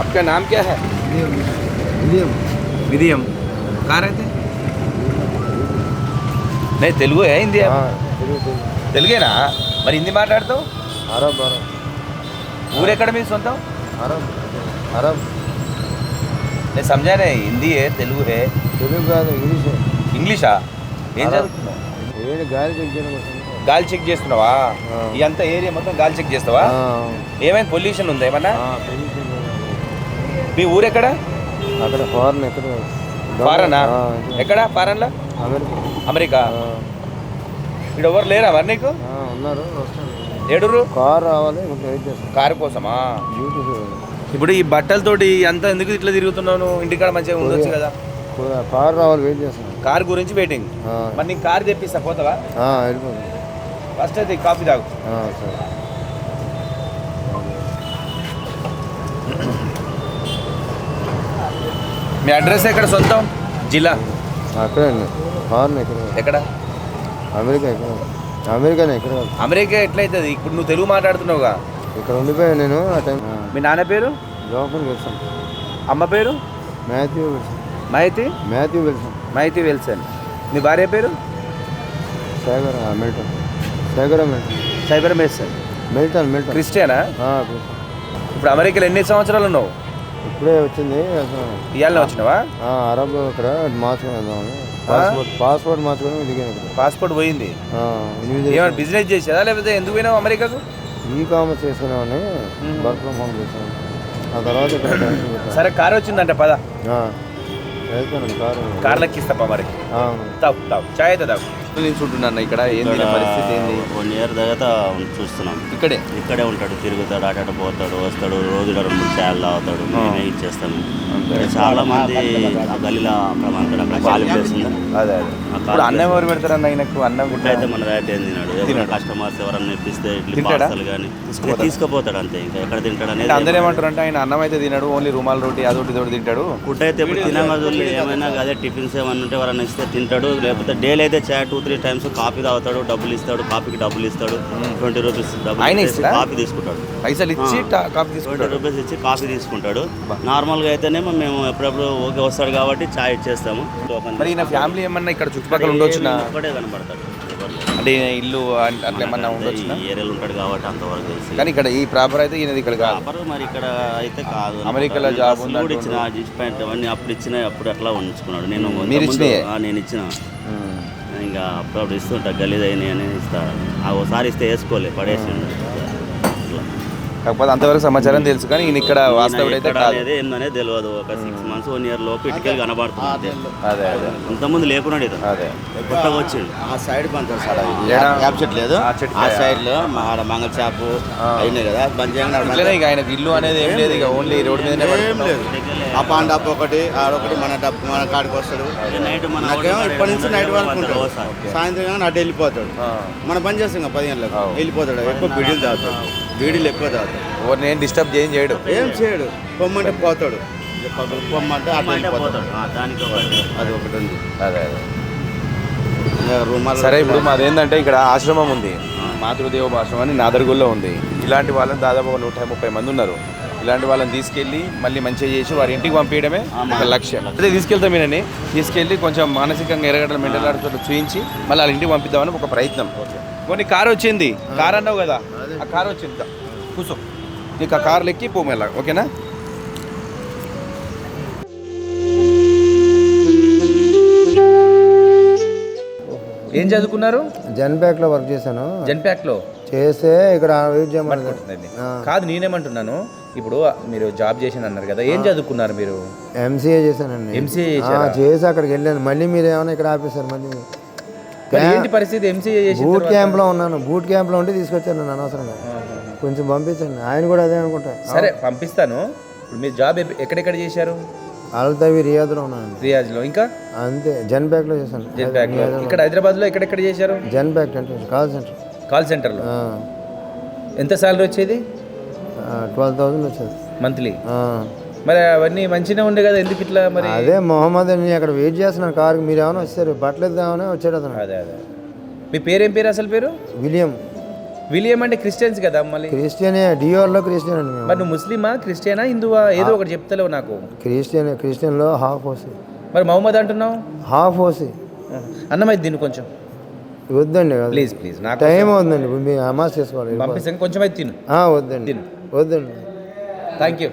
आपका नाम क्या है? विलियम। विलियम। कहा रहे नहीं तेलुगु है हिंदी तेलुगे ना? मैं हिंदी माटाड़ता हूँ पूरे कड़ में सुनता हूँ। अरब नहीं समझा नहीं। हिंदी है तेलुगु है। तेलुगु इंग्लिश है। इंग्लिश हाँ? గాలి చెక్ చేస్తున్నావా. ఇదంతా ఏరియా మొత్తం గాలి చెక్ చేస్తావా? ఏమైనా పొల్యూషన్ ఉందా ఏమన్నా? మీ ఊరెక్కడ అక్కడ ఫారెన్ ఎక్కడ? ఫారెనా? ఎక్కడ ఫారెన్లో? అమెరికా. ఇక్కడ ఎవరు లేరా మరి నీకు? ఉన్నారు ఏడురు? కార్ రావాలి కారు కోసమా? ఇప్పుడు ఈ బట్టలతోటి అంతా ఎందుకు ఇట్లా తిరుగుతున్నావు నువ్వు? ఇంటికాడ మంచిగా ఉండొచ్చు కదా. కార్ రావాలి వెయిట్ చేస్తాం. కార్ గురించి వెయిటింగ్ మరి నీకు కార్ తెప్పిస్తా పోతావా? వెళ్ళిపోతాం ఫస్ట్ అయితే కాఫీ తాగు ఆ, సరే మీ అడ్రస్ ఎక్కడ సొంతం? జిల్లా? అక్కడే అండి. ఎక్కడ? ఎక్కడ? అమెరికా ఎక్కడ? అమెరికానే ఎక్కడ కాదు. అమెరికా ఎట్లయితుంది? ఇప్పుడు నువ్వు తెలుగు మాట్లాడుతున్నావుగా. ఇక్కడ ఉండిపోయాను నేను ఆ టైం మీ నాన్న పేరు? జోపన్ వెళ్తాం అమ్మ పేరు? మాథ్యూ వెళ్తాం మైతి మాథ్యూ వెళ్తాం మైతి విల్సన్. మీ భార్య పేరు? సాగర్ మిల్టన్ మిల్టన్ సైబర్ మెల్సన్ మిల్టన్ మిల్టన్. క్రిస్టియనా. ఇప్పుడు అమెరికాలో ఎన్ని సంవత్సరాలు ఉన్నావు? ఇప్పుడే వచ్చింది. ఇవాళ వచ్చినావా? అరబ్ ఇక్కడ మార్చుకొని వెళ్దామని. పాస్పోర్ట్ పాస్పోర్ట్ మార్చుకొని దిగాను పాస్పోర్ట్ పోయింది. ఏమైనా బిజినెస్ చేసేదా లేకపోతే ఎందుకు పోయినావు అమెరికాకు? ఈ కామర్స్ చేసుకునేవాడిని వర్క్ ఫ్రమ్ హోమ్ చేశాను ఆ తర్వాత. సరే కార్ వచ్చిందంట పద. వెళ్తాను కారు. కార్లకి ఇస్తాపా మరి తావు తావు చాయ్ అయితే తాగు నిల్చుంటున్నాను ఇక్కడ. ఏంది పరిస్థితి ఏంది? వన్ ఇయర్ తర్వాత చూస్తున్నాం. ఇక్కడే? ఇక్కడే ఉంటాడు. తిరుగుతాడు అటు పోతాడు వస్తాడు రోజులో రెండు మూడు చాయలు తాగుతాడు ఇచ్చేస్తాము ఇక్కడ చాలా మంది ఆ గల్లీలో ప్రమాదం అక్కడ ఖాళీ అదే. అదే అన్నం ఎవరు పెడతారన్న ఆయనకు? అన్నం గుడ్డ? అయితే మన రైట్ ఏం తినాడు. కస్టమర్స్ ఎవరన్నా ఇప్పిస్తే ఇడ్లీ? పార్సల్ కానీ తీసుకుపోతాడు? అంతే. ఇంకా ఎక్కడ తింటాడు అనేది అందరూ ఏమంటారు అంటే ఆయన అన్నం అయితే తినడు ఓన్లీ రుమాల్ రోటీ అదొకటి ఇదొకటి తింటాడు? ఫుడ్ అయితే ఇప్పుడు ఏమైనా అదే టిఫిన్స్ ఏమన్నా ఉంటే ఎవరైనా ఇస్తే తింటాడు. లేకపోతే డైలీ అయితే చాయ్ టూ త్రీ టైమ్స్ కాఫీ తాగుతాడు డబ్బులు ఇస్తాడు కాఫీకి డబ్బులు ఇస్తాడు ట్వంటీ రూపీస్ డబ్బులు? కాఫీ తీసుకుంటాడు. పైసలు ఇచ్చి టా- కాఫీ ట్వంటీ రూపీస్ ఇచ్చి కాఫీ తీసుకుంటాడు. నార్మల్గా అయితేనేమో మేము ఎప్పుడప్పుడు ఓకే వస్తాడు కాబట్టి చాయ్ ఇచ్చేస్తాము. మరి ఈయన ఫ్యామిలీ ఏమన్నా ఇక్కడ చుట్టుపక్కల ఉండొచ్చునా? ఒక్కడే కనబడతాడు. అంటే ఇల్లు అట్లా ఏమన్నా అంటే ఉండొచ్చునా? ఈ ఏరియాలో ఉంటాడు కాబట్టి అంతవరకు తెలిసి కానీ ఇక్కడ ఈ ప్రాపర్ అయితే ఈయనది ఇక్కడ కాదు. మరి ఇక్కడ అయితే కాదు అమెరికాలో జాబ్ ఇచ్చిన జీన్స్ ప్యాంట్ అవన్నీ అప్పుడు ఇచ్చిన అప్పుడు అట్లా ఉంచుకున్నాడు. నేను మీరు? ఆ, నేను ఇచ్చిన ఇంకా అప్పుడప్పుడు ఇస్తుంటా గలీజ్ అయినాయి అని ఇస్తా ఆ ఒకసారి ఇస్తే వేసుకోలే పడేసిండు అట్లా. కాకపోతే అంతవరకు సమాచారం తెలుసు కానీ ఈయన ఇక్కడ వాస్తవుడు అయితే కాదు. అనేది ఏందనేది తెలియదు ఒక సిక్స్ మంత్స్ వన్ ఇయర్ లోపు ఇటుకలు కనబడుతుంది. అదే. అదే ఇంతకుముందు లేకున్నాడు ఇది అదే. కొత్తగా వచ్చిండు. ఆ సైడ్ బంద్. ఏడా? యాప్ చెట్టు లేదు. ఆ చెట్టు ఆ కాయ. సైడ్లో మా ఆడ మంగళ షాపు అయినాయి కదా బంద్ బంద్ ఇట్లనే ఇక ఆయనకు ఇల్లు అనేది ఏం లేదు ఇక ఓన్లీ రోడ్ మీదనే ఏం పడుతున్నాం. లేదు. ఆ పాన్ డబ్బు ఒకటి ఆడొకటి మన డబ్బు మన కాడికి వస్తాడు. నైట్ మన నాకేమో ఇప్పటి నుంచి నైట్ వరకు ఉంటాడు. సాయంత్రం కానీ అటు వెళ్ళిపోతాడు. ఆ. మన పని చేస్తాం కదా పది గంటలకు. వెళ్ళిపోతాడు. ఎక్కువ బీడీలు తాగుతాడు. బీడీలు ఎక్కువ తాగుతాడు. ఏం డిస్టర్బ్ చేయం చేయడు. ఏం చేయడు. పొమ్మంటే పోతాడు. పొమ్మంటే అటు వెళ్ళిపోతాడు. దానికి అది ఒకటి ఉంది. అదే అదే. ఇంకా రూమాలు సరే ఇప్పుడు మాదేంటంటే ఇక్కడ ఆశ్రమం ఉంది. మాతృదేవ ఆశ్రమం అని నాదర్గుల్లో ఉంది. ఇలాంటి వాళ్ళని దాదాపు ఒక నూట ముప్పై మంది ఉన్నారు. ఇలాంటి వాళ్ళని తీసుకెళ్ళి మళ్ళీ మంచిగా చేసి వారి ఇంటికి పంపించడమే ఒక లక్ష్యం. అదే తీసుకెళ్తాం ఈయనని తీసుకెళ్ళి కొంచెం మానసికంగా ఎరగడం మెంటల్ చూయించి మళ్ళీ వాళ్ళ ఇంటికి పంపిద్దామని ఒక ప్రయత్నం. కొన్ని కారు వచ్చింది. కార్ అన్నావు కదా. ఆ కార్ వచ్చింది. కూర్చో. నీకు ఆ కార్లు ఎక్కి పోమేలా ఓకేనా? ఏం చదువుకున్నారు? జన్బ్యాక్లో వర్క్ చేశాను. జన్ప్యాక్లో చేస్తే ఇక్కడ. కాదు నేనేమంటున్నాను. ఇప్పుడు మీరు జాబ్ చేసిన అన్నారు కదా. ఏం చదువుకున్నారు మీరు? ఎంసీఏ చేశానండి. చేశారా? చేసి అక్కడికి వెళ్ళాను. మళ్ళీ మీరు ఏమైనా ఇక్కడ ఆపేశారు? మళ్ళీ ఏంటి పరిస్థితి? ఎంసీఏ చేసిన బూట్? క్యాంప్లో ఉన్నాను. బూట్ క్యాంప్లో ఉంటే తీసుకొచ్చాను నన్ను అనవసరంగా. కొంచెం పంపించండి. ఆయన కూడా అదే అనుకుంటా. సరే పంపిస్తాను. ఇప్పుడు మీరు జాబ్ ఎక్కడెక్కడ చేశారు? అల్తవి రియాద్లో ఉన్నాను రియాజ్లో. ఇంకా? అంతే. జన్ బ్యాక్లో చేశాను. జన్ప్యాక్లో ఇక్కడ హైదరాబాద్లో ఎక్కడెక్కడ చేశారు? జన్ బ్యాక్ అంటే కాల్ సెంటర్. కాల్ సెంటర్లో. ఎంత సాలరీ వచ్చేది? ట్వెల్వ్ థౌసండ్ వచ్చేది. మంత్లీ. మరి అవన్నీ మంచిగా ఉండే కదా ఎందుకు ఇట్లా మరి? అదే మొహమ్మద్ నేను అక్కడ వెయిట్ చేస్తున్నాను కార్కి మీరు ఏమైనా వచ్చారు? బట్టలు ఇద్దామని వచ్చాడు అతను. అదే అదే. మీ పేరేం పేరు అసలు పేరు? విలియం. విలియం అంటే క్రిస్టియన్స్ కదా మళ్ళీ? క్రిస్టియనే డియోర్లో క్రిస్టియన్ అండి మేము. మరి నువ్వు ముస్లిమా క్రిస్టియనా హిందువా? ఏదో ఒకటి చెప్తలేవు నాకు. క్రిస్టియన్ క్రిస్టియన్లో హాఫ్ ఓసి మరి మహమ్మద్ అంటున్నావు? హాఫ్ ఓసి అన్నమైతే తిను కొంచెం. వద్దండి ప్లీజ్ ప్లీజ్. నాకు టైం అవుతుందండి ఇప్పుడు మీ అమాస్ చేసుకోవాలి. పంపిస్తాను కొంచెం అయితే తిను. ఆ, వద్దండి. తిను. వద్దండి. Thank you